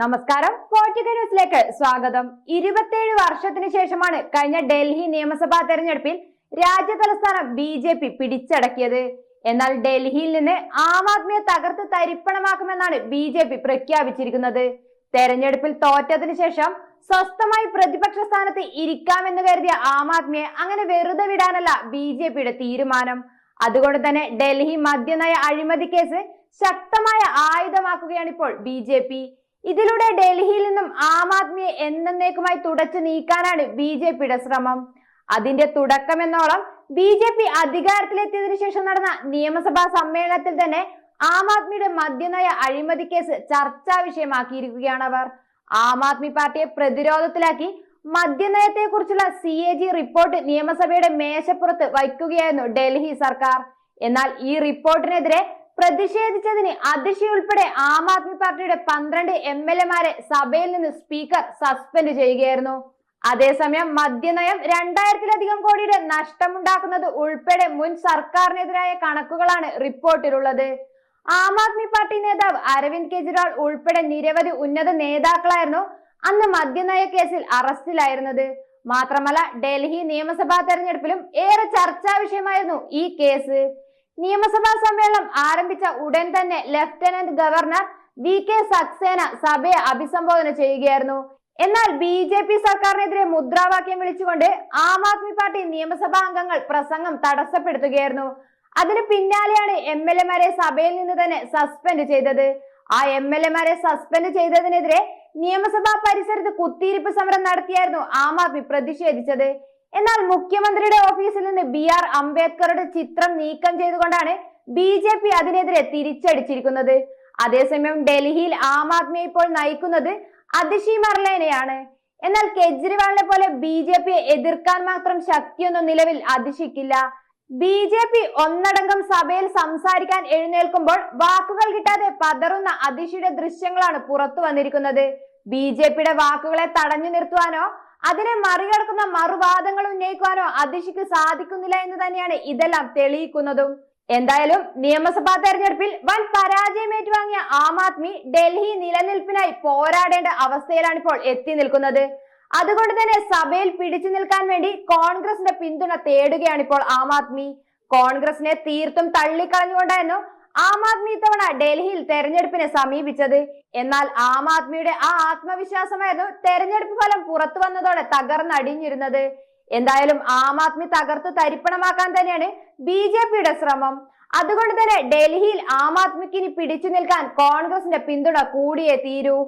നമസ്കാരം. ന്യൂസിലേക്ക് സ്വാഗതം. ഇരുപത്തിയേഴ് വർഷത്തിന് ശേഷമാണ് കഴിഞ്ഞ ഡൽഹി നിയമസഭാ തെരഞ്ഞെടുപ്പിൽ രാജ്യ തലസ്ഥാനം ബി ജെ പി പിടിച്ചടക്കിയത്. എന്നാൽ ഡൽഹിയിൽ നിന്ന് ആം ആദ്മിയെ തകർത്ത് തരിപ്പണമാക്കുമെന്നാണ് ബി ജെ പി പ്രഖ്യാപിച്ചിരിക്കുന്നത്. തെരഞ്ഞെടുപ്പിൽ തോറ്റതിനു ശേഷം സ്വസ്ഥമായി പ്രതിപക്ഷ സ്ഥാനത്ത് ഇരിക്കാമെന്ന് കരുതിയ ആം ആദ്മിയെ അങ്ങനെ വെറുതെ വിടാനല്ല ബി ജെ പിയുടെ തീരുമാനം. അതുകൊണ്ട് തന്നെ ഡൽഹി മദ്യനയ അഴിമതി കേസ് ശക്തമായ ആയുധമാക്കുകയാണ് ഇപ്പോൾ ബി ജെ പി. ഇതിലൂടെ ഡൽഹിയിൽ നിന്നും ആം ആദ്മിയെ എന്നേക്കുമായി തുടച്ചു നീക്കാനാണ് ബി ജെ പിയുടെ ശ്രമം. അതിന്റെ തുടക്കമെന്നോളം ബി ജെ പി അധികാരത്തിലെത്തിയതിനു ശേഷം നടന്ന നിയമസഭാ സമ്മേളനത്തിൽ തന്നെ ആം ആദ്മിയുടെ മദ്യനയ അഴിമതി കേസ് ചർച്ചാ വിഷയമാക്കിയിരിക്കുകയാണ് അവർ. ആം ആദ്മി പാർട്ടിയെ പ്രതിരോധത്തിലാക്കി മദ്യനയത്തെ കുറിച്ചുള്ള സി എ ജി റിപ്പോർട്ട് നിയമസഭയുടെ മേശപ്പുറത്ത് വയ്ക്കുകയായിരുന്നു ഡൽഹി സർക്കാർ. എന്നാൽ ഈ റിപ്പോർട്ടിനെതിരെ പ്രതിഷേധിച്ചതിന് അതിഷി ഉൾപ്പെടെ ആം ആദ്മി പാർട്ടിയുടെ പന്ത്രണ്ട് എം എൽ എമാരെ സഭയിൽ നിന്ന് സ്പീക്കർ സസ്പെൻഡ് ചെയ്യുകയായിരുന്നു. അതേസമയം മദ്യനയം രണ്ടായിരത്തിലധികം കോടിയുടെ നഷ്ടമുണ്ടാക്കുന്നത് ഉൾപ്പെടെ മുൻ സർക്കാരിനെതിരായ കണക്കുകളാണ് റിപ്പോർട്ടിലുള്ളത്. ആം ആദ്മി പാർട്ടി നേതാവ് അരവിന്ദ് കെജ്രിവാൾ ഉൾപ്പെടെ നിരവധി ഉന്നത നേതാക്കളായിരുന്നു അന്ന് മദ്യനയ കേസിൽ അറസ്റ്റിലായിരുന്നത്. മാത്രമല്ല ഡൽഹി നിയമസഭാ തെരഞ്ഞെടുപ്പിലും ഏറെ ചർച്ചാ വിഷയമായിരുന്നു ഈ കേസ്. നിയമസഭാ സമ്മേളനം ആരംഭിച്ച ഉടൻ തന്നെ lieutenant governor V K Saxena സഭയെ അഭിസംബോധന ചെയ്യുകയായിരുന്നു. എന്നാൽ ബി ജെ പി സർക്കാരിനെതിരെ മുദ്രാവാക്യം വിളിച്ചുകൊണ്ട് ആം ആദ്മി പാർട്ടി നിയമസഭാ അംഗങ്ങൾ പ്രസംഗം തടസ്സപ്പെടുത്തുകയായിരുന്നു. അതിന് പിന്നാലെയാണ് എം എൽ എമാരെ സഭയിൽ നിന്ന് തന്നെ സസ്പെൻഡ് ചെയ്തത്. ആ എം എൽ എമാരെ സസ്പെൻഡ് ചെയ്തതിനെതിരെ നിയമസഭാ പരിസരത്ത് കുത്തിയിരിപ്പ് സമരം നടത്തിയായിരുന്നു ആം ആദ്മി പ്രതിഷേധിച്ചത്. എന്നാൽ മുഖ്യമന്ത്രിയുടെ ഓഫീസിൽ നിന്ന് ബി ആർ അംബേദ്കറുടെ ചിത്രം നീക്കം ചെയ്തുകൊണ്ടാണ് ബി ജെ പി അതിനെതിരെ തിരിച്ചടിച്ചിരിക്കുന്നത്. അതേസമയം ഡൽഹിയിൽ ആം ആദ്മിയെ ഇപ്പോൾ നയിക്കുന്നത് അതിഷി മർലേനയാണ്. എന്നാൽ കെജ്രിവാളിനെ പോലെ ബി ജെ പിയെ എതിർക്കാൻ മാത്രം ശക്തിയൊന്നും നിലവിൽ അതിശിക്കില്ല. ബി ജെ പി ഒന്നടങ്കം സഭയിൽ സംസാരിക്കാൻ എഴുന്നേൽക്കുമ്പോൾ വാക്കുകൾ കിട്ടാതെ പതറുന്ന അതിഷിയുടെ ദൃശ്യങ്ങളാണ് പുറത്തു വന്നിരിക്കുന്നത്. ബി ജെ പിയുടെ വാക്കുകളെ തടഞ്ഞു നിർത്തുവാനോ അതിനെ മറികടക്കുന്ന മറുവാദങ്ങൾ ഉന്നയിക്കുവാനോ അതിഷിക്ക് സാധിക്കുന്നില്ല എന്ന് തന്നെയാണ് ഇതെല്ലാം തെളിയിക്കുന്നതും. എന്തായാലും നിയമസഭാ തെരഞ്ഞെടുപ്പിൽ വൻ പരാജയം ഏറ്റുവാങ്ങിയ ആം ആദ്മി ഡൽഹി നിലനിൽപ്പിനായി പോരാടേണ്ട അവസ്ഥയിലാണ് ഇപ്പോൾ എത്തി നിൽക്കുന്നത്. അതുകൊണ്ട് തന്നെ സഭയിൽ പിടിച്ചു നിൽക്കാൻ വേണ്ടി കോൺഗ്രസിന്റെ പിന്തുണ തേടുകയാണ് ഇപ്പോൾ ആം ആദ്മി. കോൺഗ്രസിനെ തീർത്തും തള്ളിക്കളഞ്ഞുകൊണ്ടായിരുന്നു ആം ആദ്മി ഇത്തവണ ഡൽഹിയിൽ തെരഞ്ഞെടുപ്പിനെ സമീപിച്ചത്. എന്നാൽ ആം ആദ്മിയുടെ ആ ആത്മവിശ്വാസമായിരുന്നു തെരഞ്ഞെടുപ്പ് ഫലം പുറത്തു വന്നതോടെ തകർന്നടിഞ്ഞിരുന്നത്. എന്തായാലും ആം ആദ്മി തകർത്തു തരിപ്പണമാക്കാൻ തന്നെയാണ് ബി ജെ പിയുടെ ശ്രമം. അതുകൊണ്ട് തന്നെ ഡൽഹിയിൽ ആം ആദ്മിക്ക് ഇനി പിടിച്ചു നിൽക്കാൻ കോൺഗ്രസിന്റെ പിന്തുണ കൂടിയേ തീരൂ.